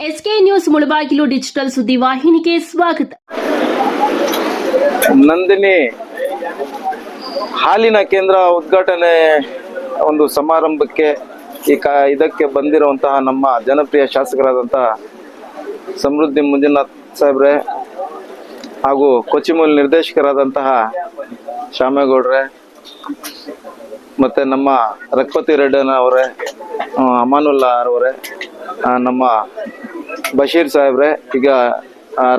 SK news Mulbagal digital ಸುದ್ದಿ ವಾಹಿನಿಗೆ ಸ್ವಾಗತ. ನಂದಿನಿ ಹಾಲಿನ ಕೇಂದ್ರ ಉದ್ಘಾಟನೆ ಒಂದು ಸಮಾರಂಭಕ್ಕೆ ಈ ಕ ಇದಕ್ಕೆ ಬಂದಿರುವಂತಹ ನಮ್ಮ ಜನಪ್ರಿಯ ಶಾಸಕರಾದಂತಹ ಸಮೃದ್ಧಿ ಮಂಜುನಾಥ್ ಸಾಹೇಬ್ರೆ ಹಾಗೂ ಕೊಚಿಮೂಲ್ ನಿರ್ದೇಶಕರಾದಂತಹ ಶ್ಯಾಮೇಗೌಡ್ರೆ ಮತ್ತು ನಮ್ಮ ರಘುಪತಿ ರೆಡ್ಡನ ಅವರೇ ಆ, ಅಮಾನುಲ್ಲಾ ಅವರೇ ನಮ್ಮ ಬಶೀರ್ ಸಾಹೇಬ್ರೆ, ಈಗ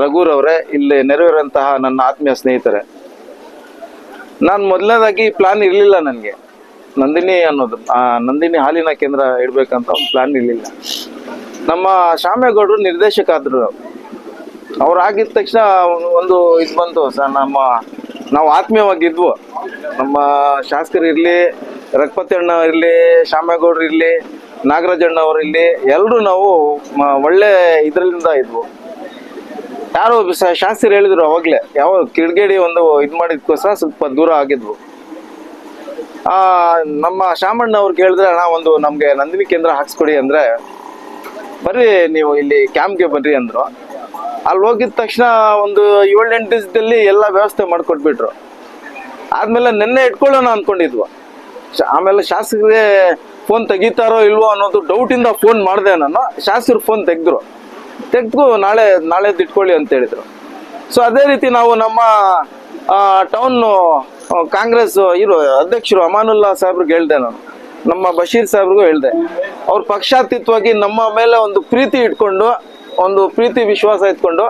ರಘುರ್ ಇಲ್ಲಿ ನೆರವೇರಂತಹ ನನ್ನ ಆತ್ಮೀಯ ಸ್ನೇಹಿತರೆ. ನಾನು ಮೊದಲನೇದಾಗಿ ಪ್ಲಾನ್ ಇರಲಿಲ್ಲ ನನಗೆ. ನಂದಿನಿ ಅನ್ನೋದು ನಂದಿನಿ ಹಾಲಿನ ಕೇಂದ್ರ ಇಡಬೇಕಂತ ಒಂದು ಪ್ಲಾನ್ ಇರಲಿಲ್ಲ. ನಮ್ಮ ಶ್ಯಾಮೇಗೌಡರು ನಿರ್ದೇಶಕ ಆದ್ರು ಅವ್ರು ಆಗಿದ ತಕ್ಷಣ ಒಂದು ಇದು ಬಂತು ಸರ್ ನಮ್ಮ, ನಾವು ಆತ್ಮೀಯವಾಗಿದ್ವು. ನಮ್ಮ ಶಾಸಕರು ಇರಲಿ, ರಘುಪತಿ ಅಣ್ಣ ಇರಲಿ ಶ್ಯಾಮೇಗೌಡರು ಇರಲಿ ನಾಗರಾಜಣ್ಣ ಅವರು ಇಲ್ಲಿ ಎಲ್ಲರೂ ನಾವು ಒಳ್ಳೆ ಇದರಿಂದ ಇದ್ವು. ಯಾರು ಶಾಸ್ತ್ರಿ ಹೇಳಿದ್ರು ಅವಾಗಲೇ, ಯಾವ ಕಿಡ್ಗೇಡಿ ಒಂದು ಇದು ಮಾಡಿದ್ಕೋಸ್ಕರ ಸ್ವಲ್ಪ ದೂರ ಆಗಿದ್ವು. ಆ, ನಮ್ಮ ಶಾಮಣ್ಣ ಅವ್ರು ಕೇಳಿದ್ರೆ, ಅಣ್ಣ, ಒಂದು ನಮ್ಗೆ ನಂದಿನಿ ಕೇಂದ್ರ ಹಾಕ್ಸ್ಕೊಡಿ ಅಂದ್ರೆ, ಬರ್ರಿ ನೀವು ಇಲ್ಲಿ ಕ್ಯಾಂಪ್ಗೆ ಬರ್ರಿ ಅಂದ್ರು. ಅಲ್ಲಿ ಹೋಗಿದ ತಕ್ಷಣ ಒಂದು ಏಳೆಂಟು ದಿವಸದಲ್ಲಿ ಎಲ್ಲ ವ್ಯವಸ್ಥೆ ಮಾಡ್ಕೊಟ್ಬಿಟ್ರು. ಆದ್ಮೇಲೆ ನಿನ್ನೆ ಇಟ್ಕೊಳ್ಳೋಣ ಅನ್ಕೊಂಡಿದ್ವು. ಆಮೇಲೆ ಶಾಸಕರಿಗೆ ಫೋನ್ ತೆಗಿತಾರೋ ಇಲ್ವೋ ಅನ್ನೋದು ಡೌಟ್ ಇಂದ ಫೋನ್ ಮಾಡಿದೆ ನಾನು. ಶಾಸಕರು ಫೋನ್ ತೆಗೆದ್ರು. ತೆಗೆದು ನಾಳೆ ನಾಳೆ ಇಟ್ಕೊಳ್ಳಿ ಅಂತ ಹೇಳಿದ್ರು. ಸೊ ಅದೇ ರೀತಿ ನಾವು ನಮ್ಮ ಟೌನ್ ಕಾಂಗ್ರೆಸ್ ಇರೋ ಅಧ್ಯಕ್ಷರು ಅಮಾನುಲ್ಲಾ ಸಾಹೇಬ್ರಿಗೆ ಹೇಳ್ದೆ ನಾನು. ನಮ್ಮ ಬಶೀರ್ ಸಾಹೇಬ್ರಿಗೂ ಹೇಳ್ದೆ. ಅವ್ರ ಪಕ್ಷಾತೀತವಾಗಿ ನಮ್ಮ ಮೇಲೆ ಒಂದು ಪ್ರೀತಿ ಇಟ್ಕೊಂಡು ಒಂದು ಪ್ರೀತಿ ವಿಶ್ವಾಸ ಇಟ್ಕೊಂಡು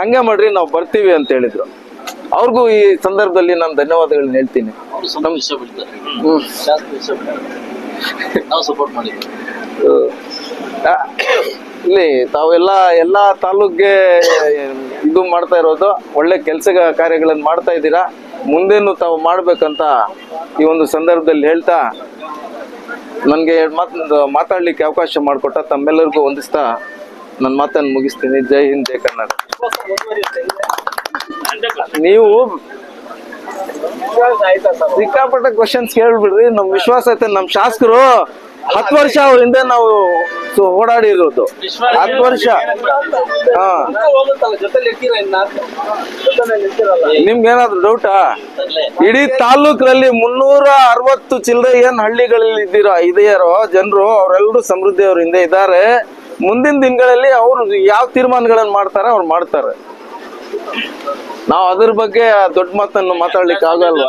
ಹಂಗೆ ಮಾಡ್ರಿ ನಾವು ಬರ್ತೀವಿ ಅಂತ ಹೇಳಿದ್ರು. ಅವ್ರಿಗೂ ಈ ಸಂದರ್ಭದಲ್ಲಿ ನಾನು ಧನ್ಯವಾದಗಳನ್ನ ಹೇಳ್ತೀನಿ. ನಾವು ಸಪೋರ್ಟ್ ಮಾಡಿದ್ವಿ ಇಲ್ಲಿ ತಾವೆಲ್ಲ ಎಲ್ಲ ತಾಲೂಕ್ಗೆ ಇದು ಮಾಡ್ತಾ ಇರೋದು ಒಳ್ಳೆ ಕೆಲಸ ಕಾರ್ಯಗಳನ್ನು ಮಾಡ್ತಾ ಇದ್ದೀರಾ? ಮುಂದೇನು ತಾವು ಮಾಡ್ಬೇಕಂತ ಈ ಒಂದು ಸಂದರ್ಭದಲ್ಲಿ ಹೇಳ್ತಾ ನನಗೆ ಮಾತು ಮಾತಾಡ್ಲಿಕ್ಕೆ ಅವಕಾಶ ಮಾಡಿಕೊಟ್ಟ ತಮ್ಮೆಲ್ಲರಿಗೂ ಹೊಂದಿಸ್ತಾ ನನ್ನ ಮಾತನ್ನು ಮುಗಿಸ್ತೀನಿ. ಜೈ ಹಿಂದ್ ಜೈ ಕರ್ನಾಟಕ. ನೀವು ಸಿಕ್ಕಾಪಟ್ಟೆ ಕ್ವಶನ್ಸ್ ಕೇಳ್ಬಿಡ್ರಿ. ನಮ್ ವಿಶ್ವಾಸ ಐತೆ. ನಮ್ ಶಾಸಕರು ಹತ್ತು ವರ್ಷ ಅವ್ರ ಹಿಂದೆ ನಾವು ಓಡಾಡಿರೋದು. ಹತ್ತು ವರ್ಷ. ಹಾ. ನಿಮ್ಗೆ ಏನಾದ್ರು ಡೌಟಾ ಇಡೀ ತಾಲೂಕಲ್ಲಿ ಮುನ್ನೂರ ಅರವತ್ತು ಚಿಲ್ಲರೆ ಏನ್ ಹಳ್ಳಿಗಳಲ್ಲಿ ಇದ್ದೀರಾ? ಇದೆಯಾರೋ ಜನರು ಅವರೆಲ್ಲರೂ ಸಮೃದ್ಧಿ ಅವ್ರ ಹಿಂದೆ ಇದ್ದಾರೆ. ಮುಂದಿನ ದಿನಗಳಲ್ಲಿ ಅವ್ರು ಯಾವ ತೀರ್ಮಾನಗಳನ್ನ ಮಾಡ್ತಾರೆ ಅವ್ರು ಮಾಡ್ತಾರೆ. ನಾವು ಅದ್ರ ಬಗ್ಗೆ ದೊಡ್ಡ ಮಾತನ್ನು ಮಾತಾಡ್ಲಿಕ್ಕೆ ಆಗಲ್ವಾ